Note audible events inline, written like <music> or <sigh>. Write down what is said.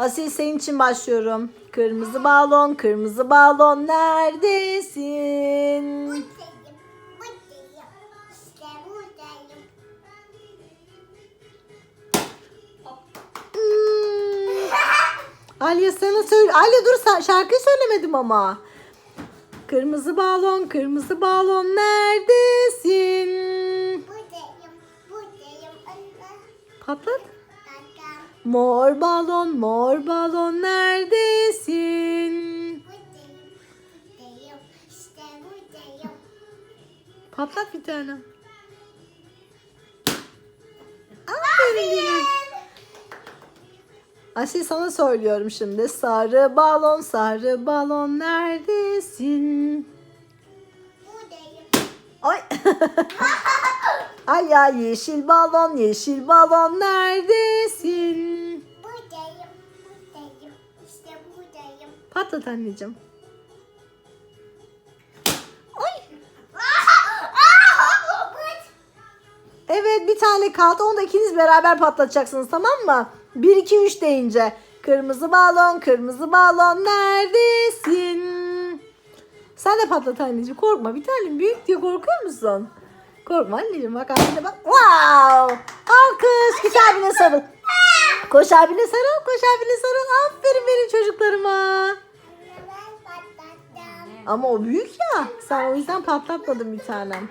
Asil senin için başlıyorum. Kırmızı balon, kırmızı balon neredesin? Buradayım. Buradayım. İşte buradayım. Hmm. Alya sana söyle. Alya dur şarkıyı söylemedim ama. Kırmızı balon, kırmızı balon neredesin? Buradayım. Buradayım. Patlat. Mor balon, mor balon neredesin? Buradayım. İşte buradayım. Patlat bir tane. Aferin. Asil sana söylüyorum şimdi. Sarı balon, sarı balon neredesin? Buradayım. Ay. <laughs> Ay ya yeşil balon, yeşil balon neredesin? Patlat anneciğim. Ay. <laughs> Evet bir tane kaldı. Onu da ikiniz beraber patlatacaksınız tamam mı? 1 2 3 deyince. Kırmızı balon, kırmızı balon neredesin? Sen de patlat anneciğim. Korkma. Bir tane büyük diye korkuyor musun? Korkma anneciğim. Bak abine bak. Wow! Alkış. Git abine sarıl. <laughs> Koş abine sarıl. Koş abine sarıl. Aferin benim çocuklarıma. Ama o büyük ya. Sen o yüzden patlatmadın bir tanem.